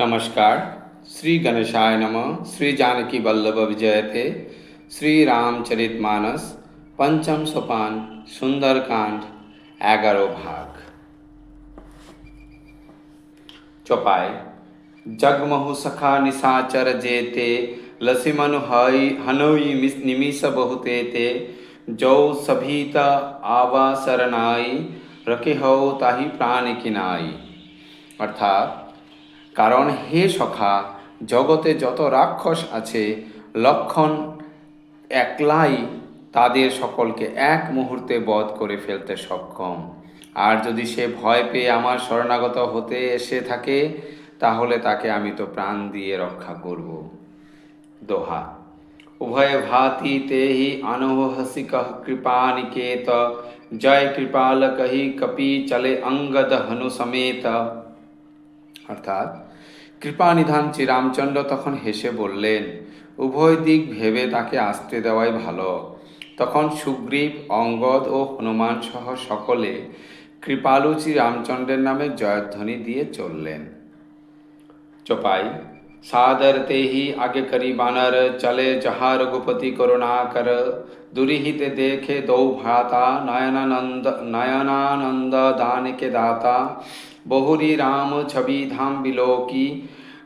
नमस्कार। श्री गणेशाय नम। श्री जानकी वल्लभ विजय थे श्री रामचरित मानस पंचम सोपान सुंदरकांड एगारो भाग। चौपाई जगमहु सखा निशाचर जेते। लसिमन हई हनोई निमिष बहुते ते जो सभीता आवा शरणाई रखे हो ताही प्राण किनाई। अर्थात কারণ হে সখা, জগতে যত রাক্ষস আছে, লক্ষণ একলাই তাদের সকলকে এক মুহূর্তে বধ করে ফেলতে সক্ষম। আর যদি সে ভয় পেয়ে আমার শরণাগত হতে এসে থাকে, তাহলে তাকে আমি তো প্রাণ দিয়ে রক্ষা করব। দোহা। উভয় ভাতি তে হি আনহসিক কৃপা নিকেত, জয় কৃপাল কহি কপি চলে অঙ্গদ হনু সমেত। অর্থাৎ কৃপানিধান শ্রীরামচন্দ্র তখন হেসে বললেন, উভয় দিক ভেবে তাকে আসতে দেওয়াই ভালো তখন সুগ্রীব, অঙ্গদ ও হনুমান সহ সকলে কৃপালু শ্রীরামচন্দ্রের নামে জয়ধ্বনি দিয়ে চললেন। চোপাই সাদর হি আগে করি বানর, চলে যাহা রঘুপতি করুণাকর দুরিহিতে দেখে দৌ ভাতা নয়নানন্দ নয়নানন্দ দানকে দাতা। बहुरी राम छवि धाम बिलोकी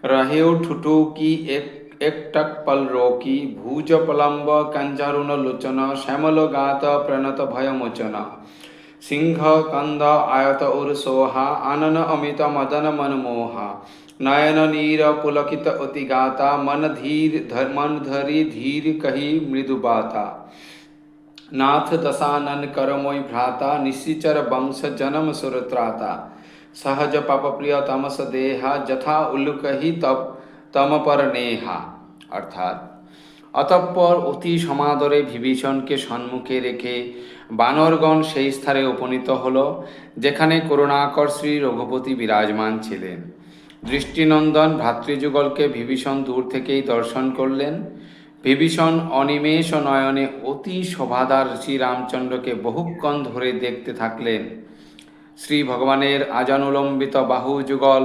रहे ठुटू की एक एकटक पल रोकी भुज पलम्ब कंजरुण लोचन श्यामल गात प्रणत भय मोचन। सिंह कंद आयत उर सोहा आनन अमित मदन मनमोहा नयन नीर पुलकित अति गाता मन धीर धर, मन धरी धीर कही मृदु बाता। नाथ दशानन कर मोई भ्राता निशिचर वंश जन्म सुरत्राता সহজ পাপ প্রিয় তমস দেহা যথা উল্লুকহি তপ তমপর নেহা অর্থাৎ, অতঃপর অতি সমাদরে বিভীষণকে সম্মুখে রেখে বানরগণ সেই স্থানে উপনীত হল, যেখানে করুণাকর শ্রী রঘুপতি বিরাজমান ছিলেন। দৃষ্টিনন্দন ভ্রাতৃযুগলকে বিভীষণ দূর থেকেই দর্শন করলেন। বিভীষণ অনিমেষ নয়নে অতি শোভাদার শ্রীরামচন্দ্রকে বহুক্ষণ ধরে দেখতে থাকলেন। শ্রী ভগবানের আজানুলম্বিত বাহু যুগল,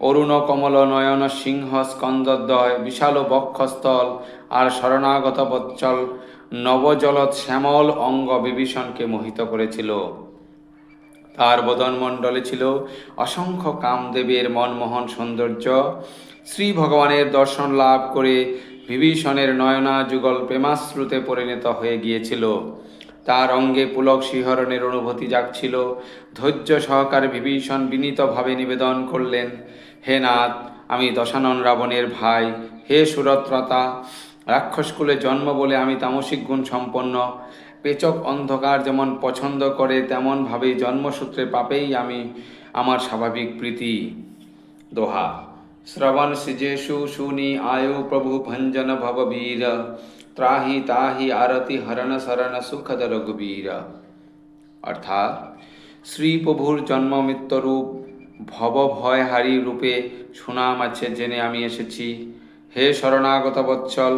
অরুণ কমল নয়ন সিংহ স্কন্দদ্বয়, বিশাল বক্ষস্থল আর শরণাগত বচ্চল নবজলত শ্যামল অঙ্গ বিভীষণকে মোহিত করেছিল। তার বদনমণ্ডলে ছিল অসংখ্য কামদেবের মনমোহন সৌন্দর্য। শ্রী ভগবানের দর্শন লাভ করে বিভীষণের নয়না যুগল প্রেমাশ্রুতে পরিণত হয়ে গিয়েছিল। তার অঙ্গে পুলক শিহরণের অনুভূতি জাগছিল। ধৈর্য সহকারে বিভীষণ বিনীতভাবে নিবেদন করলেন, হে নাথ, আমি দশানন রাবণের ভাই। হে সুরত্রতা রাক্ষসকুলে জন্ম বলে আমি তামসিক গুণ সম্পন্ন। পেচক অন্ধকার যেমন পছন্দ করে তেমনভাবেই জন্মসূত্রে পাপেই আমি আমার স্বাভাবিক প্রীতি। দোহা। শ্রবণ সৃজেষু শুনি আয়ু প্রভু ভঞ্জন ভববীর ত্রাহি তাহি আরতি হরণ শরণ সুখদ রঘুবীর অর্থাৎ শ্রী প্রভুর জন্ম মৃত্যুরূপ ভব ভয়হারী রূপে সুনাম আছে জেনে আমি এসেছি হে শরণাগত বৎসল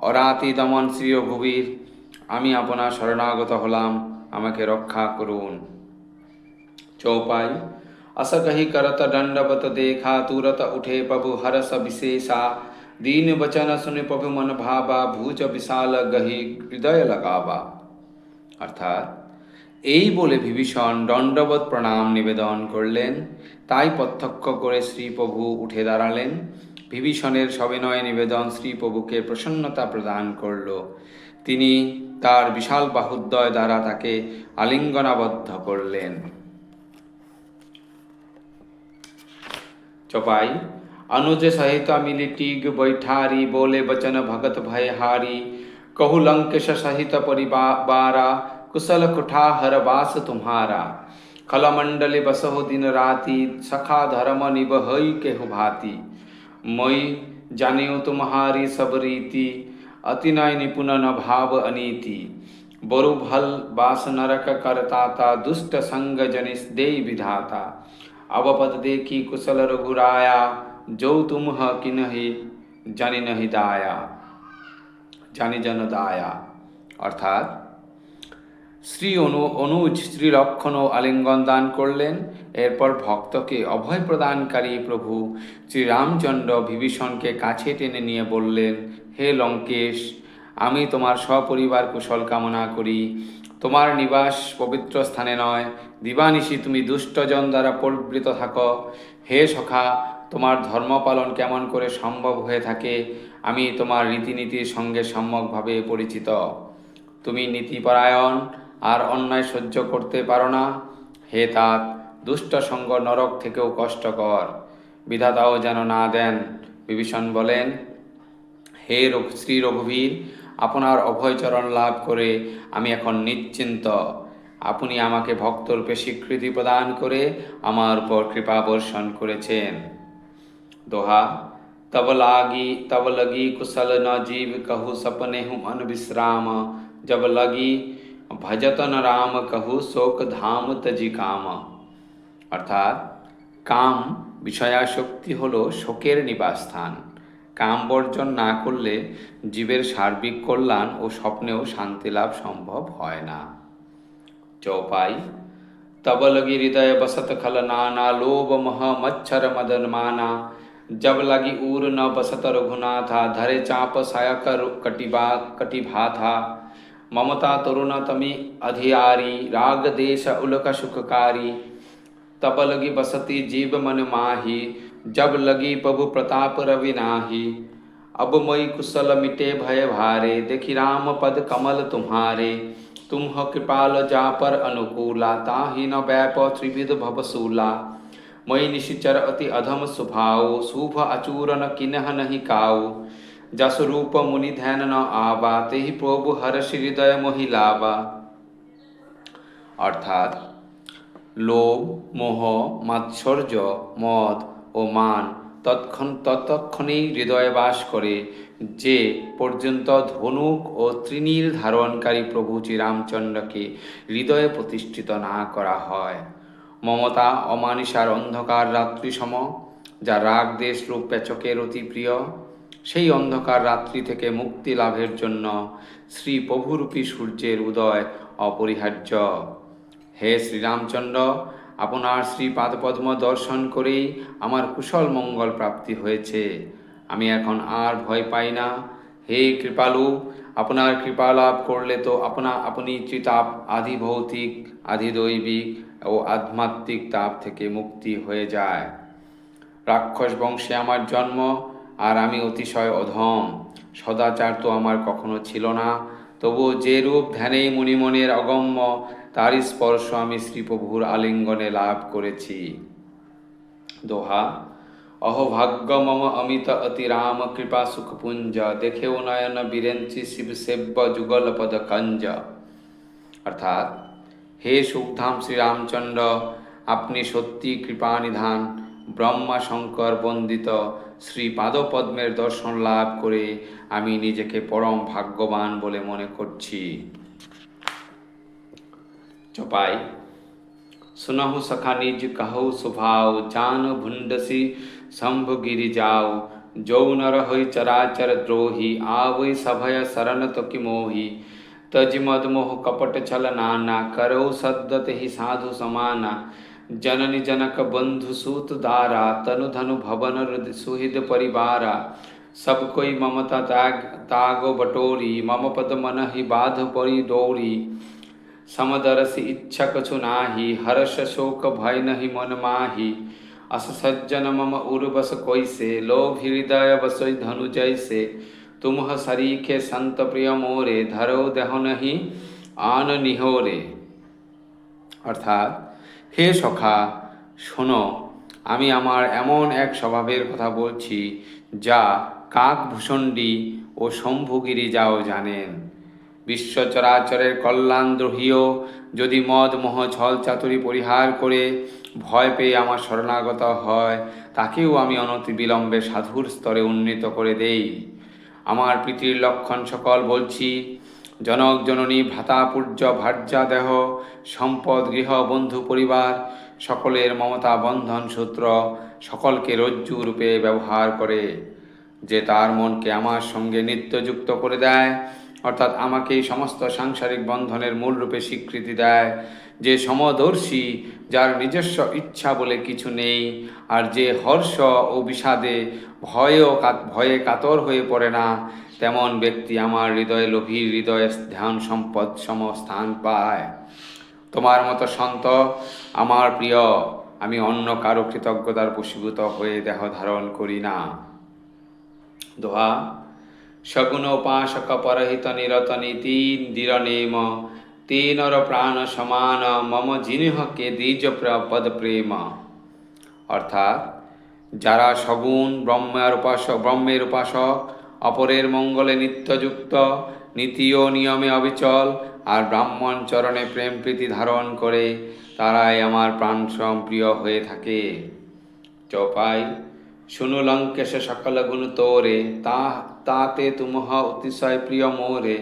অরাতি দমন শ্রী রঘুবীর আমি আপনার শরণাগত হলাম আমাকে রক্ষা করুন चौपाई अस कही करत दंडवत देखा तुरत उठे प्रभु हरस विशेषा दीन वचन सुने प्रभु मन भावा भूज विशाल गही হৃদয় লাগাবা অর্থাৎ এই বলে বিভীষণ দণ্ডবত প্রণাম নিবেদন করলেন তাই প্রত্যক্ষ করে শ্রীপ্রভু উঠে দাঁড়ালেন বিভীষণের সবিনয় নিবেদন শ্রীপ্রভুকে প্রসন্নতা প্রদান করল তিনি তার বিশাল বাহুদ্বয় দ্বারা তাকে আলিঙ্গনাবদ্ধ করলেন चौपाई अनुज सहित मिली टीग बैठारी, बोले बचन भगत भयहारी कहु लंकेश सहित परिवारा कुशल कुठाहर वास तुम्हारा। खलमंडले बसहो दिन राति, सखा धर्म निबहई केहु भांति। मई, जानियो तुम्हारी सब रीति, अति नय निपुण न भाव अनीति। बरु भल बास नरक करताता, दुष्ट संग जनिस दे विधाता। अवपद देखी कुशल रघुराया যৌ তুমহা কি নাহি জানি নাহি দায়া জানি যেন দায়া অর্থাৎ শ্রী অনু, অনুজ শ্রীলক্ষণ আলিঙ্গন দান করলেন। এরপর ভক্তকে অভয় প্রদানকারী প্রভু শ্রীরামচন্দ্র বিভীষণকে কাছে টেনে নিয়ে বললেন, হে লঙ্কেশ, আমি তোমার সপরিবার কুশল কামনা করি। তোমার নিবাস পবিত্র স্থানে নয়। দিবানিশি তুমি দুষ্টজন দ্বারা পরিবৃত থাকো। হে সখা তোমার ধর্ম পালন কেমন করে সম্ভব হয়ে থাকে? আমি তোমার রীতিনীতির সঙ্গে সম্যকভাবে পরিচিত। তুমি নীতিপরায়ণ আর অন্যায় সহ্য করতে পারো না। হে তাত, দুষ্ট সঙ্গ নরক থেকেও কষ্টকর। বিধাতাও যেন না দেন, বিভীষণ বলেন, হে শ্রী রঘুবীর, আপনার অভয়চরণ লাভ করে আমি এখন নিশ্চিন্ত। আপনি আমাকে ভক্তরূপে স্বীকৃতি প্রদান করে আমার উপর কৃপা বর্ষণ করেছেন। दोहा तब लागी तब लगी कुशल न जीव कहु सपने हूँ मन विश्राम जब लगी भजतन राम कहु शोक ধাম তজি কাম অর্থাৎ কাম বিষয়াশক্তি হলো শোকের নিবাসস্থান কাম বর্জন না করলে জীবের সার্বিক কল্যাণ ও স্বপ্নেও শান্তি লাভ সম্ভব হয় না चौपाई तब लगी हृदय बसत खल नाना लोभ मह मच्छर मदन माना जब लगी उर न बसत रघुना था, धरे चाप सायक कटिबा कटिभा था। ममता तरुण तमी अधियारी, राग देश उलक सुखकारी। तब लगी बसती जीव मन माही, जब लगी प्रभु प्रताप रवि नाही। अब मई कुशल मिटे भय भारे, देखी राम पद कमल तुम्हारे। तुम कृपाल जा पर अनुकूला, ताहि न व्याप त्रिविध भवसूला। मई निशिचर अति अधम सुभाव शुभ अचूरन किन्ह नहीं काऊ जस रूप मुनि ध्यान न आवा तेहि प्रभु हर हृदय मोहिलावा অর্থাৎ লোভ মোহ মাৎসর্য মদ ও মান তৎক্ষণ ততক্ষণেই হৃদয়ে বাস করে যে পর্যন্ত ধনুক ও তৃণীল ধারণকারী প্রভু শ্রীরামচন্দ্রকে হৃদয়ে প্রতিষ্ঠিত না করা হয় মমতা অমানিসার অন্ধকার রাত্রি সম, যা রাগ দেশ রূপ পেচকের অতি প্রিয়, সেই অন্ধকার রাত্রি থেকে মুক্তি লাভের জন্য শ্রী প্রভুরূপী সূর্যের উদয় অপরিহার্য। হে শ্রীরামচন্দ্র, আপনার শ্রী পাদপদ্ম দর্শন করেই আমার কুশল মঙ্গল প্রাপ্তি হয়েছে। আমি এখন আর ভয় পাই না। হে কৃপালু, আপনার কৃপা লাভ করলে তো আপনা আপনি ত্রিতাপ আধি ভৌতিক আধি দৈবিক ও আধ্যাত্মিক তাপ থেকে মুক্তি হয়ে যায়। রাক্ষস বংশে আমার জন্ম, আর আমি অতিশয় অধম। সদাচার তো আমার কখনো ছিল না। তবুও যে রূপ ধ্যানেই মুনিমনের অগম্য তারই স্পর্শ আমি শ্রীপ্রভুর আলিঙ্গনে লাভ করেছি। দোহা। অহভাগ্য মম অমিত অতি রাম, কৃপা সুখপুঞ্জ। দেখেও নয়ন বীরেঞ্চি শিব সেব্য যুগল পদ কঞ্জ অর্থাৎ হে সুখধাম শ্রীরামচন্দ্র, আপনি সত্যি কৃপানিধান। ব্রহ্মা শঙ্কর বন্দিত শ্রী পাদপদ্মের দর্শন লাভ করে আমি নিজেকে পরম ভাগ্যবান বলে মনে করছি। চপাই সুনহু সখা নিজ কাহু সুভাও, জান ভুণ্ডসি শম্ভু গিরি যাও যৌ নর হই চরাচর দ্রোহী আবই সভয় শরণ তো কিমোহী मोही तज मद मोह कपट छल नाना करो सद्दत ही साधु समाना जननी जनक बंधु सूत दारा तनु धनु भवन हृद सुहृद परिवारा सब कोई ममता त्याग तागो बटोरी मम पद मन ही बाध परी दौरी समदरस इच्छा कछु नाही हर्ष शोक भय नहीं मन माही अस सज्जन मम उर्वस कोइसे लोभ हृदय बसोई धनु जैसे তুমহ সরিখে সন্ত প্রিয় মোরে, ধরো দেহ নহি, আন নিহরে। অর্থাৎ, হে সখা, শোনো, আমি আমার এমন এক স্বভাবের কথা বলছি, যা কাকভূষণ্ডী ও শম্ভুগিরি যাও জানেন। বিশ্বচরাচরের কল্যাণ কল্যাণদ্রোহীও যদি মদ, মোহ, ছল, চাতুরি পরিহার করে ভয় পেয়ে আমার শরণাগত হয়, তাকেও আমি অনতি বিলম্বে সাধুর স্তরে উন্নীত করে দেই। আমার প্রীতির লক্ষণ সকল বলছি। জনক, জননী ভ্রাতাপূর্য ভার্যা, দেহ, সম্পদ, গৃহ, বন্ধু, পরিবার, সকলের মমতা, বন্ধন, সূত্র সকলকে রজ্জু রূপে ব্যবহার করে। যে তার মনকে আমার সঙ্গে নিত্যযুক্ত করে দেয়, অর্থাৎ আমাকে সমস্ত সাংসারিক বন্ধনের মূল রূপে স্বীকৃতি দেয় যে সমদর্শী, যার নিজস্ব ইচ্ছা বলে কিছু নেই, আর যে হর্ষ ও বিষাদে ভয় ও কাত- ভয়ে কাতর হয়ে পড়ে না, তেমন ব্যক্তি আমার হৃদয়ে লোভী হৃদয়ে ধ্যান সম্পদ সম স্থান পায়। তোমার মতো সন্ত আমার প্রিয়, আমি অন্য কারও কৃতজ্ঞতার বশীভূত হয়ে দেহ ধারণ করি না। দোহা সগুণ উপাসক পরহিত নিরত নীতি, দীরনেম তেনর প্রাণ সমান, মম জিনিহ কে দ্বিজ পদ প্রেম। অর্থাৎ, যারা সগুণ ব্রহ্মের উপাসক ব্রহ্মের উপাসক, অপরের মঙ্গলে নিত্যযুক্ত নীতি ও নিয়মে অবিচল, আর ব্রাহ্মণ চরণে প্রেম প্রীতি ধারণ করে, তারাই আমার প্রাণসম প্রিয় হয়ে থাকে। চৌপাই, শুনু লঙ্কেশ সকল গুণ তোরে তা তাতে তুমহ অতিশয় প্রিয় মোরে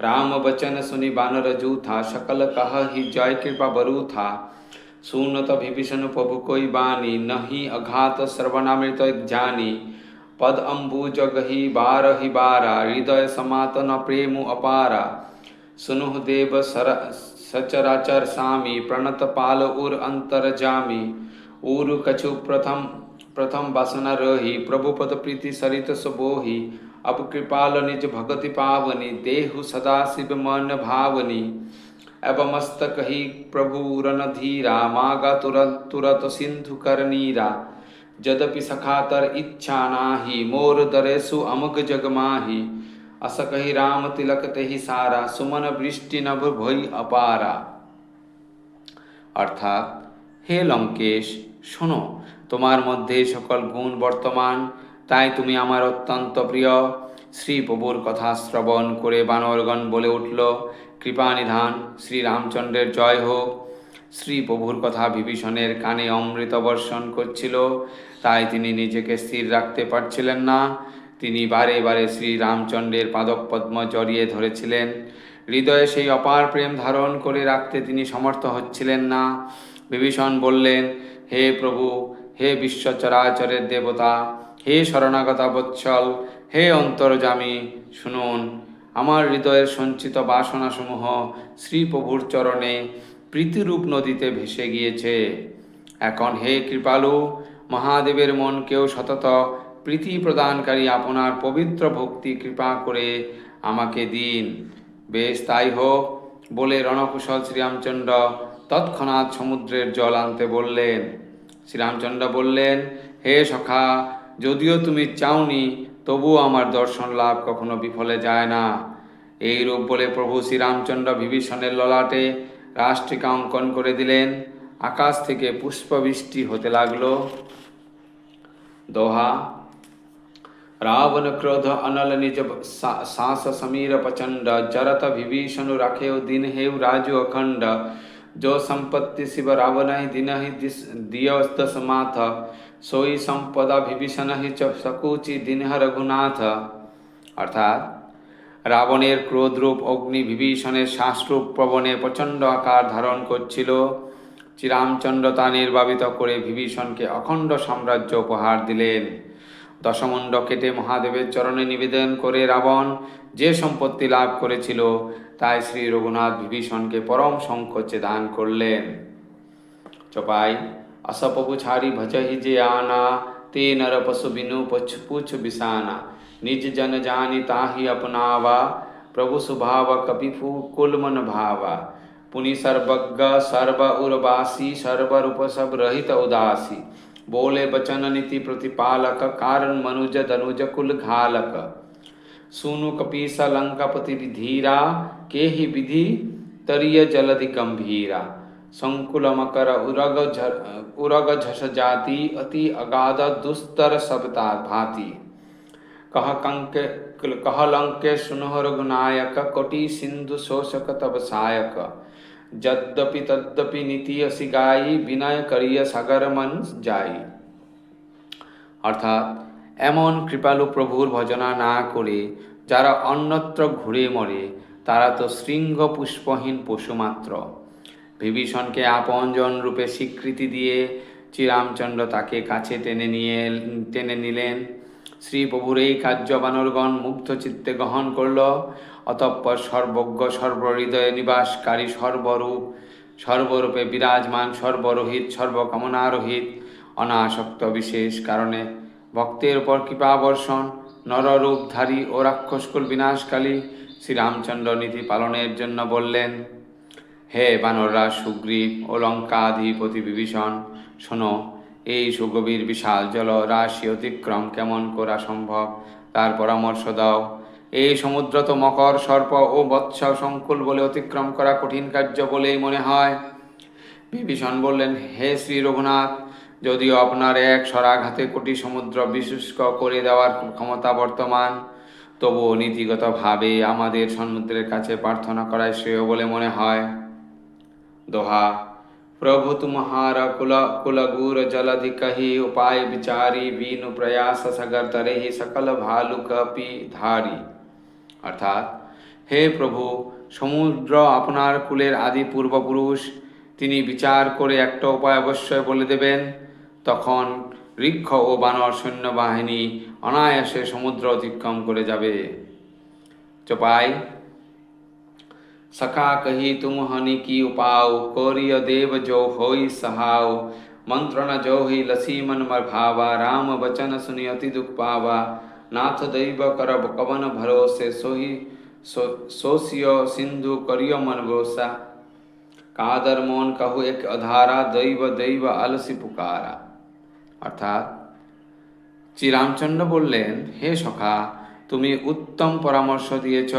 राम बचन सुनि बानर जूथा सकल कह ही जय कृपा बरू था। सुनत विभीषण प्रभु कोई बानी, नहीं अघात श्रवणामृत जानी। पद अम्बु गही बार ही बारा, हृदय समातन प्रेम अपारा। सुनुह देव सर, सचराचर सामी, प्रणत पाल उर अंतर जामी। उर कछु प्रथम प्रथम वासना रही प्रभु पद प्रीति सरित सुबोही। अब कृपाल निज भगति पावनी देहु सदा शिव मन भावनी एवं मस्तक ही प्रभु रन धीरा मागा तुरत तुरत सिंधु कर नीरा जदपि सखातर इच्छा नाही मोर दरेसु अमुक जग माही अस कही राम तिलक तेहि सारा सुमन वृष्टि नभ भई अपारा অর্থাৎ হে লঙ্কেশ শোনো তোমার মধ্যে সকল গুণ বর্তমান তাই তুমি আমার অত্যন্ত প্রিয় শ্রী প্রভুর কথা শ্রবণ করে বানরগণ বলে উঠল কৃপানিধান শ্রী রামচন্দ্রের জয় হোক। শ্রী প্রভুর কথা বিভীষণের কানে অমৃত বর্ষণ করছিল, তাই তিনি নিজেকে স্থির রাখতে পারছিলেন না। তিনি বারে বারে শ্রী রামচন্দ্রের পাদপদ্ম জড়িয়ে ধরেছিলেন। হৃদয়ে সেই অপার প্রেম ধারণ করে রাখতে তিনি সমর্থ হচ্ছিলেন না। বিভীষণ বললেন, হে প্রভু, হে বিশ্বচরাচরের দেবতা হে শরণাগতা বৎসল হে অন্তর্জামী শুনুন, আমার হৃদয়ের সঞ্চিত বাসনাসমূহ শ্রী প্রভুর চরণে প্রীতিরূপ নদীতে ভেসে গিয়েছে। এখন হে কৃপালু, মহাদেবের মনকেও সতত প্রীতি প্রদানকারী আপনার পবিত্র ভক্তি কৃপা করে আমাকে দিন। বেশ তাই হোক, বলে রণকুশল শ্রীরামচন্দ্র তৎক্ষণাৎ সমুদ্রের জল আনতে বললেন। শ্রীরামচন্দ্র বললেন, হে সখা যদিও তুমি চাওনি তবুও আমার দর্শন লাভ কখনো বিফলে যায় না এই রূপ বলে প্রভু শ্রীরামচন্দ্র বিভীষণের ললাটে রাষ্ট্রিকা অঙ্কন করে দিলেন আকাশ থেকে পুষ্পবৃষ্টি হতে লাগলো दोहा रावण क्रोध अनल निज सा- सास समीर प्रचंड जरत विभीषण रखे दिन हेव राजु अखंड जो संपत्ति शिव रावण ही दिन ही दिस दिय दस माथ সই সম্পদা বিভীষণ হি সকুচি দিনহ রঘুনাথ অর্থাৎ রাবণের ক্রোধরূপ অগ্নি বিভীষণের শ্বাসরূপ প্রবণে প্রচণ্ড আকার ধারণ করছিল। চিরামচন্দ্র তা নির্বাবিত করে বিভীষণকে অখণ্ড সাম্রাজ্য উপহার দিলেন। দশমুণ্ড কেটে মহাদেবের চরণে নিবেদন করে রাবণ যে সম্পত্তি লাভ করেছিল, তাই শ্রী রঘুনাথ বিভীষণকে পরম সংকোচে দান করলেন। চপাই असपपु छाड़ी ही जे आना ते नर पशु बिनु पछ पूछ बिसाना। निज जन जानि ताहि अपनावा, प्रभु सुभाव कपिफु कुल मन भावा। पुनि सर्वज्ञ, सर्व उर्वासी, सर्व रूप सब रहित उदासी। बोले बचन नीति प्रतिपालक, कारण मनुज दनुज कुल घालक। सुनु कपीस लंकापति धीरा के ही विधि तरिय जलधि गंभीरा। संकुल मकर उरग झ उरग झस जाति अति अगाध दुस्तर सबता भांति कह कंक कह लंके सुनह रघुनायक कोटि सिंधु शोषक तब सायक यद्यपि तद्यपि नीति असि गाई विनय करिय সাগর মন যাই অর্থাৎ এমন কৃপালু প্রভুর ভজনা না করে যারা অন্যত্র ঘুরে মরে তারা তো শৃঙ্গ পুষ্পহীন পশুমাত্র বিভীষণকে আপনজন রূপে স্বীকৃতি দিয়ে শ্রীরামচন্দ্র তাকে কাছে টেনে নিয়ে, টেনে নিলেন। শ্রী প্রভুর এই কার্য বানরগণ মুগ্ধ চিত্তে গ্রহণ করল। অতঃপর সর্বজ্ঞ, সর্বহৃদয়ে নিবাসকারী, সর্বরূপ, সর্বরূপে বিরাজমান, সর্বরোহিত, সর্বকামনারোহিত, অনাসক্ত বিশেষ কারণে ভক্তের উপর কৃপাবর্ষণ, নররূপধারী ও রাক্ষসকুল বিনাশকালী শ্রীরামচন্দ্র নীতি পালনের জন্য বললেন হে বানররাজ সুগ্রীব ও লঙ্কাধিপতি বিভীষণ, শোনো, এই সুগভীর বিশাল জল রাশি অতিক্রম কেমন করা সম্ভব? তার পরামর্শ দাও। এই সমুদ্র তো মকর, সর্প ও বৎস সংকুল বলে অতিক্রম করা কঠিন কার্য বলেই মনে হয়। বিভীষণ বললেন, হে শ্রী রঘুনাথ, যদিও আপনার এক স্বরাঘাতে কোটি সমুদ্র বিশুষ্ক করে দেওয়ার ক্ষমতা বর্তমান, তবুও নীতিগতভাবে আমাদের সমুদ্রের কাছে প্রার্থনা করাই শ্রেয় বলে মনে হয়। दोहा प्रभु तुम्हारा कुल कुलगुर जलधि कही उपाय विचारी बीनु प्रयास सगर तरही सकल भालु कपि ধারি অর্থাৎ হে প্রভু সমুদ্র আপনার কুলের আদি পূর্বপুরুষ তিনি বিচার করে একটা উপায় অবশ্যই বলে দেবেন তখন ঋক্ষ ও বানর সৈন্যবাহিনী অনায়াসে সমুদ্র অতিক্রম করে যাবে চপাই सखा कही तुम हनि की उपाव कोरिय देव जो होई सहाव मंत्र न जो ही लसी मन मर भावा राम बचन सुनि अति दुख पावा नाथ दैव करब कवन भरोसे सोही सो सोसियो सिंधु करियो मन गोसा कादर मोन कहु एक अधारा दैव दैव अलसी पुकारा অর্থাৎ শ্রীরামচন্দ্র বললেন হে সখা তুমি উত্তম পরামর্শ দিয়েছ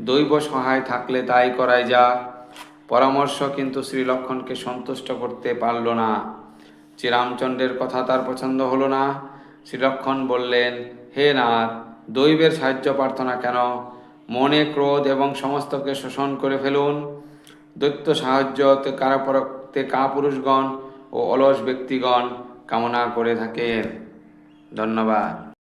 দৈব সহায় থাকলে তাই করাই যা। পরামর্শ কিন্তু শ্রীলক্ষণকে সন্তুষ্ট করতে পারল না। শ্রীরামচন্দ্রের কথা তার পছন্দ হলো না। শ্রীলক্ষণ বললেন, হে নাথ, দৈবের সাহায্য প্রার্থনা কেন? মনে ক্রোধ এবং সমস্তকে শোষণ করে ফেলুন। দৈত্য সাহায্য তে কারাপর- তে কাপুরুষগণ ও অলস ব্যক্তিগণ কামনা করে থাকেন। ধন্যবাদ।